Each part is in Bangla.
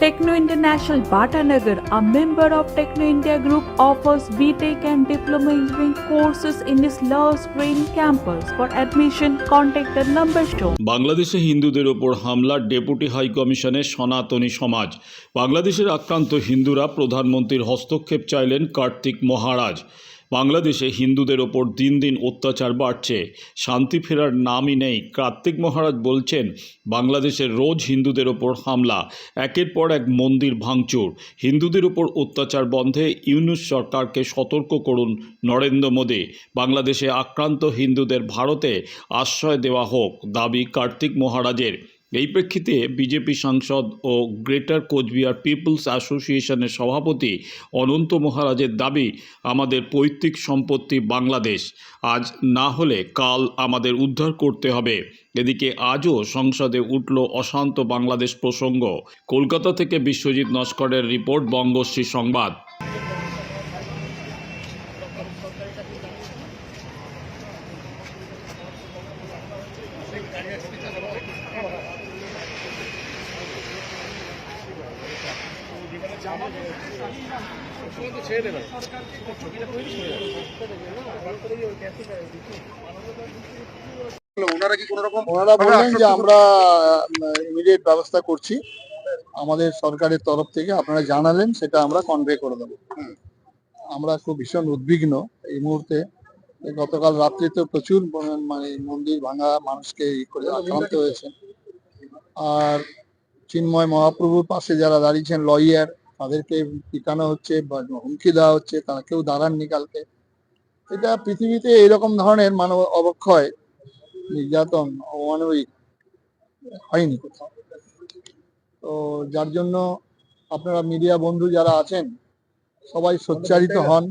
Techno International Bhatanagar, a member of Techno India Group, offers BTEC and Diploma Engineering courses in its Love Green campus. For admission, contact the number shown. বাংলাদেশে হিন্দুদের ওপর হামলা ডেপুটি হাই কমিশনের সনাতনী সমাজ বাংলাদেশের আক্রান্ত হিন্দুরা প্রধানমন্ত্রীর হস্তক্ষেপ চাইলেন কার্তিক মহারাজ বাংলাদেশে হিন্দুদের ওপর দিন দিন অত্যাচার বাড়ছে। শান্তি ফেরার নামই নেই। কার্তিক মহারাজ বলছেন, বাংলাদেশের রোজ হিন্দুদের ওপর হামলা, একের পর এক মন্দির ভাঙচুর। হিন্দুদের ওপর অত্যাচার বন্ধে ইউনুস সরকারকে সতর্ক করুন নরেন্দ্র মোদী। বাংলাদেশে আক্রান্ত হিন্দুদের ভারতে আশ্রয় দেওয়া হোক, দাবি কার্তিক মহারাজের। এই প্রেক্ষিতে বিজেপি সাংসদ ও গ্রেটার কোচবিহার পিপলস অ্যাসোসিয়েশনের সভাপতি অনন্ত মহারাজের দাবি, আমাদের পৈতৃক সম্পত্তি বাংলাদেশ। আজ না হলে কাল আমাদের উদ্ধার করতে হবে। এদিকে আজও সংসদে উঠল অশান্ত বাংলাদেশ প্রসঙ্গ। কলকাতা থেকে বিশ্বজিৎ নস্করের রিপোর্ট, বঙ্গশ্রী সংবাদ। ওনারা কি কোনো বললেন যে আমরা ইমিডিয়েট ব্যবস্থা করছি। আমাদের সরকারের তরফ থেকে আপনারা জানালেন সেটা আমরা কনভে করে দেবো। আমরা খুব ভীষণ উদ্বিগ্ন এই মুহূর্তে। গতকাল রাত্রিতে প্রচুর মানে মন্দির ভাঙা মানুষকে ই করে আক্রান্ত হয়েছে। আর চিন্ময় মহাপ্রভুর পাশে যারা দাঁড়িয়েছেন লয়ার তাদেরকে পিটানো হচ্ছে বা হুমকি দেওয়া হচ্ছে, তারা কেউ দাঁড়াননি কালকে। এটা পৃথিবীতে এরকম ধরনের মানব অবক্ষয়, নির্যাতন, অমানবিক হয়নি কোথাও। তো যার জন্য আপনারা মিডিয়া বন্ধু যারা আছেন, সবাই সোচ্চারিত হন।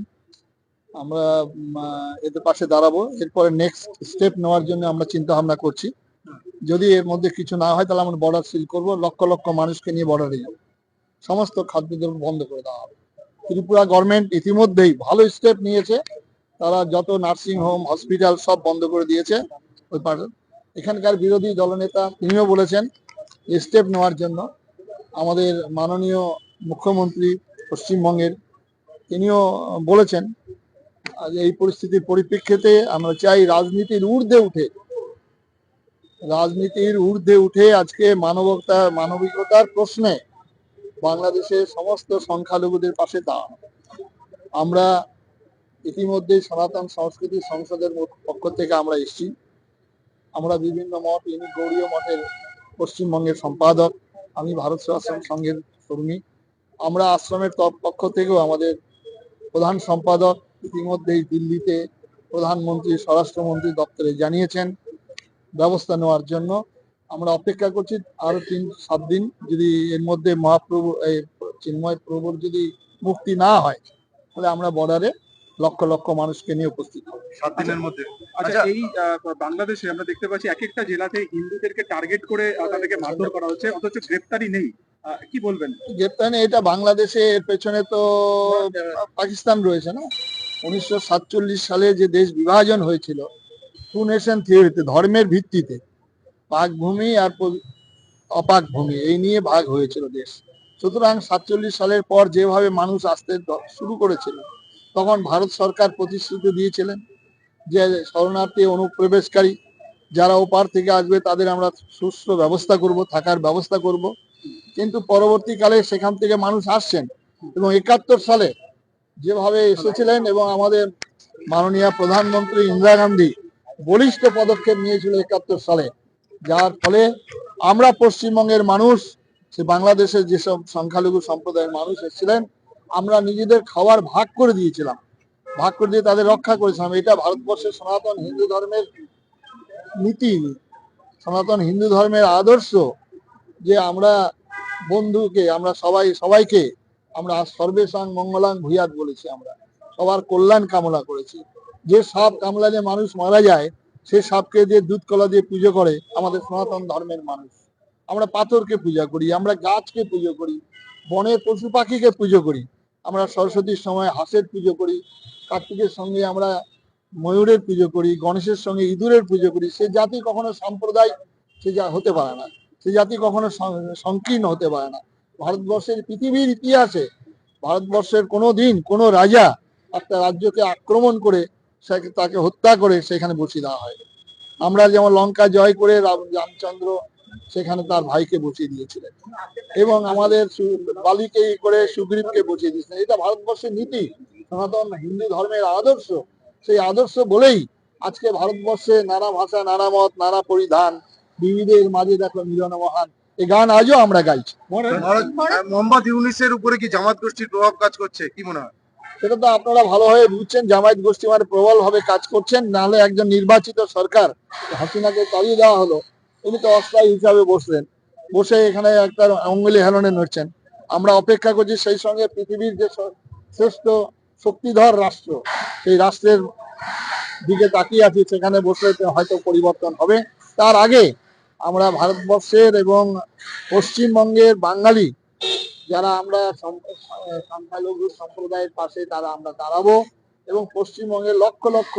আমরা এদের পাশে দাঁড়াবো। এরপরে নেক্সট স্টেপ নেওয়ার জন্য আমরা চিন্তা ভাবনা করছি। যদি এর মধ্যে কিছু না হয়, তাহলে আমরা বর্ডার সিল করব। লক্ষ লক্ষ মানুষকে নিয়ে বর্ডারে যাব। সমস্ত খাদ্যদ্রব্য বন্ধ করে দেওয়া হবে। ত্রিপুরা গভর্নমেন্ট ইতিমধ্যেই ভালো স্টেপ নিয়েছে। তারা যত নার্সিং হোম হসপিটাল সব বন্ধ করে দিয়েছে। ওই এখানকার বিরোধী দলনেতা তিনিও বলেছেন স্টেপ নেওয়ার জন্য আমাদের মাননীয় মুখ্যমন্ত্রী পশ্চিমবঙ্গের তিনিও বলেছেন এই পরিস্থিতির পরিপ্রেক্ষিতে আমরা চাই রাজনীতির ঊর্ধ্বে উঠে, রাজনীতির ঊর্ধ্বে উঠে আজকে মানবতা, মানবিকতার প্রশ্নে বাংলাদেশের সমস্ত সংখ্যালঘুদের পাশে দাঁড়ানো। আমরা ইতিমধ্যে সনাতন সংস্কৃতি সংসদের পক্ষ থেকে আমরা এসেছি। আমরা বিভিন্ন মঠ, ইনি গৌরীয় মঠের পশ্চিমবঙ্গের সম্পাদক, আমি ভারত সেবাশ্রম সংঘের কর্মী আমরা আশ্রমের পক্ষ থেকেও আমাদের প্রধান সম্পাদক ইতিমধ্যেই দিল্লিতে প্রধানমন্ত্রী, স্বরাষ্ট্রমন্ত্রী দপ্তরে জানিয়েছেন। ব্যবস্থা নেওয়ার জন্য আমরা অপেক্ষা করছি আরও তিন সাত দিন যদি এর মধ্যে মহাপ্রভু এই চিন্ময় প্রভুর যদি মুক্তি না হয় তাহলে আমরা বর্ডারে লক্ষ লক্ষ মানুষকে নিয়ে উপস্থিত হব। সাত দিনের মধ্যে। আচ্ছা এই বাংলাদেশে আমরা দেখতে পাচ্ছি এক একটা জেলাতে হিন্দুদেরকে টার্গেট করে তাদেরকে মারধর করা হচ্ছে অথচ গ্রেপ্তারি নেই। আহ, কি বলবেন? গ্রেপ্তারি এটা বাংলাদেশে এর পেছনে তো পাকিস্তান রয়েছে না? উনিশশো সাতচল্লিশ সালে যে দেশ বিভাজন হয়েছিল টু নেশন থিওরিতে ধর্মের ভিত্তিতে পাক ভূমি আর অপাক ভূমি এই নিয়ে ভাগ হয়েছিল দেশ। সুতরাং সাতচল্লিশ সালের পর যেভাবে মানুষ আসতে শুরু করেছিল, তখন ভারত সরকার প্রতিশ্রুতি দিয়েছিলেন যে শরণার্থী অনুপ্রবেশকারী যারা ওপার থেকে আসবে তাদের আমরা সুস্থ ব্যবস্থা করব, থাকার ব্যবস্থা করব। কিন্তু পরবর্তীকালে সেখান থেকে মানুষ আসছেন এবং একাত্তর সালে যেভাবে এসেছিলেন এবং আমাদের মাননীয় প্রধানমন্ত্রী ইন্দিরা গান্ধী বলিষ্ঠ পদক্ষেপ নিয়েছিল একাত্তর সালে যার ফলে আমরা পশ্চিমবঙ্গের মানুষ, সে বাংলাদেশের যেসব সংখ্যালঘু সম্প্রদায়ের মানুষ এসেছিলেন, আমরা নিজেদের খাবার ভাগ করে দিয়েছিলাম। ভাগ করে দিয়ে তাদের রক্ষা করেছিলাম। এটা ভারতবর্ষের সনাতন হিন্দু ধর্মের নীতি। সনাতন হিন্দু ধর্মের আদর্শ যে আমরা বন্ধুকে, আমরা সবাই, সবাইকে আমরা সর্বেশাং মঙ্গলাং ভূয়াত বলেছি আমরা। সবার কল্যাণ কামনা করেছি। যে সাপ কামলালে মানুষ মারা যায় সে সাপকে দিয়ে দুধ কলা দিয়ে পুজো করে, আমাদের সনাতন ধর্মের মানুষ। আমরা পাথরকে পূজা করি, আমরা গাছকে পুজো করি, বনের পশু পাখিকে পুজো করি, আমরা সরস্বতীর সময় হাঁসের পুজো করি, কার্তিকের সঙ্গে আমরা ময়ূরের পুজো করি, গণেশের সঙ্গে ইঁদুরের পুজো করি। সে জাতি কখনো সম্প্রদায় সে যা হতে পারে না। সে জাতি কখনো সংকীর্ণ হতে পারে না। ভারতবর্ষের পৃথিবীর ইতিহাসে, ভারতবর্ষের কোনো দিন কোনো রাজা একটা রাজ্যকে আক্রমণ করে তাকে হত্যা করে সেখানে বসিয়ে দেওয়া হয়। আমরা যেমন লঙ্কা জয় করে রামচন্দ্র সেখানে তার ভাইকে বসিয়ে দিয়েছিলেন। এবং আমাদের বালিকে করে সুগ্রীবকে বসিয়ে দিয়েছিলেন। এটা ভারতবর্ষের নীতি। সনাতন হিন্দু ধর্মের আদর্শ। সেই আদর্শ বলেই আজকে ভারতবর্ষে নানা ভাষা নানা মত নানা পরিধান বিবিধের মাঝে দেখো মিলন মহান। এই গান আজও আমরা গাইছি। ভারত মোহাম্মদ ইউনিসের উপরে কি জামাত গোষ্ঠীর প্রভাব কাজ করছে? কি মনে হয়? সেটা তো আপনারা ভালোভাবে বুঝছেন, জামায়াত গোষ্ঠী মানে প্রবল ভাবে কাজ করছেন নাহলে একজন নির্বাচিত সরকার হাসিনাকে তাড়িয়ে দেওয়া হলো, উনি তো অস্থায়ী হিসাবে বসলেন, বসে এখানে একটা অঙ্গুলি হেলনে নড়ছেন। আমরা অপেক্ষা করছি সেই সঙ্গে পৃথিবীর যে শ্রেষ্ঠ শক্তিধর রাষ্ট্র, সেই রাষ্ট্রের দিকে তাকিয়ে আছি, সেখানে বসে হয়তো পরিবর্তন হবে। তার আগে আমরা ভারতবর্ষের এবং পশ্চিমবঙ্গের বাঙালি যারা আমরা সংখ্যালঘু সম্প্রদায়ের পাশে তারা আমরা দাঁড়াবো এবং পশ্চিমবঙ্গের লক্ষ লক্ষ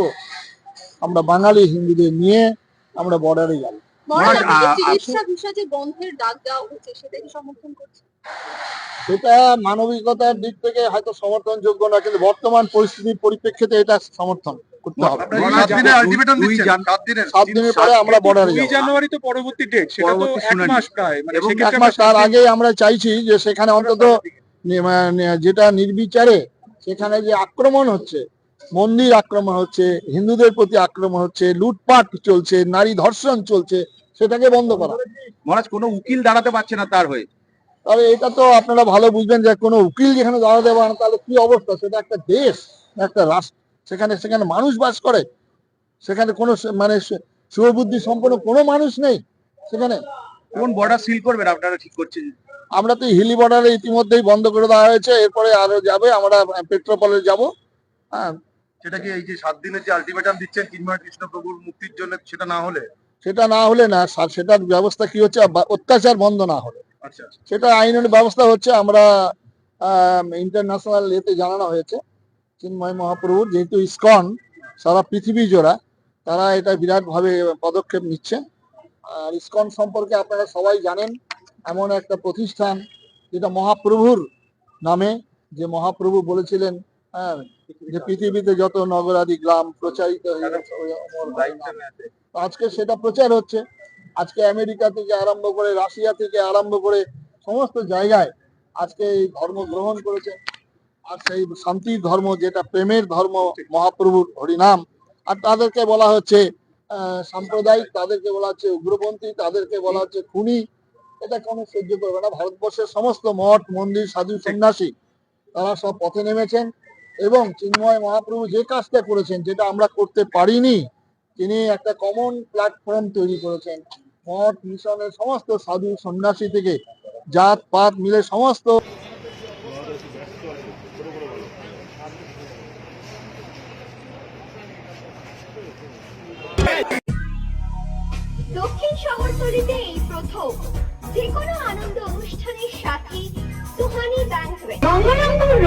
আমরা বাঙালি হিন্দুদের নিয়ে আমরা বর্ডারে যাব সমর্থন সেটা মানবিকতার দিক থেকে হয়তো সমর্থনযোগ্য না কিন্তু বর্তমান পরিস্থিতির পরিপ্রেক্ষিতে এটা সমর্থন। করতে হবে। জানুয়ারি তো পরবর্তী ডেট সেটা তো এক মাস প্রায়। মানে এক মাস তার আগে আমরা চাইছি যে সেখানে অন্তত যেটা নির্বিচারে সেখানে যে আক্রমণ হচ্ছে মন্দির আক্রমণ হচ্ছে হিন্দুদের প্রতি আক্রমণ হচ্ছে লুটপাট চলছে নারী ধর্ষণ চলছে সেটাকে বন্ধ করা। মহারাজ কোনো উকিল দাঁড়াতে পারছে না তার হয়ে। তবে এটা তো আপনারা ভালো বুঝবেন যে কোনো উকিল যেখানে দাঁড়াতে পারে না তাহলে কি অবস্থা? সেটা একটা দেশ একটা রাষ্ট্র। সেখানে সেখানে মানুষ বাস করে। সেখানে কোনো মানে শুভবুদ্ধি সম্পন্ন কোনো মানুষ নেই। সেখানে কোন বর্ডার সিল করবেন আপনারা ঠিক করছেন? আমরা তো হিলি বর্ডারে ইতিমধ্যেই বন্ধ করে দেওয়া হয়েছে। এরপরে আরও যাবে আমরা পেট্রোপলে যাব। হ্যাঁ। সেটা কি এই যে সাত দিনের যে আলটিমেটাম দিচ্ছেন কিংবা কৃষ্ণপ্রভুর মুক্তির জন্য সেটা না হলে? সেটা না হলে না সেটার ব্যবস্থা কি হচ্ছে? অত্যাচার বন্ধ না হলে। আচ্ছা। সেটা আইনের ব্যবস্থা হচ্ছে আমরা ইন্টারন্যাশনাল ইয়েতে জানানো হয়েছে। চিন্ময় মহাপ্রভু যেহেতু ইস্কন সারা পৃথিবী জোড়া, তারা এটা বিরাট ভাবে পদক্ষেপ নিচ্ছে। আর ইস্কন সম্পর্কে আপনারা সবাই জানেন, এমন একটা প্রতিষ্ঠান যেটা মহাপ্রভুর নামে, যে মহাপ্রভু বলেছিলেন হ্যাঁ যে পৃথিবীতে যত নগরাদি, গ্রাম প্রচারিত আজকে সেটা প্রচার হচ্ছে। আজকে আমেরিকা থেকে আরম্ভ করে রাশিয়া থেকে আরম্ভ করে সমস্ত জায়গায় আজকে এই ধর্ম গ্রহণ করেছে। আর সেই শান্তির ধর্ম যেটা প্রেমের ধর্ম, মহাপ্রভুর হরিনাম, আর তাদেরকে বলা হচ্ছে সাম্প্রদায়িক, তাদেরকে বলা হচ্ছে উগ্রপন্থী, তাদেরকে বলা হচ্ছে খুনি। এটা কোনো সহ্য করবে না। ভারতবর্ষের সমস্ত মঠ, মন্দির, সাধু, সন্ন্যাসী, তারা সব পথে নেমেছেন এবং চিন্ময় মহাপ্রভু যে কাজটা করেছেন, যেটা আমরা করতে পারিনি, তিনি একটা কমন প্ল্যাটফর্ম তৈরি করেছেন। মঠ, মিশনের সমস্ত সাধু, সন্ন্যাসী থেকে জাত, পাত মিলে সমস্ত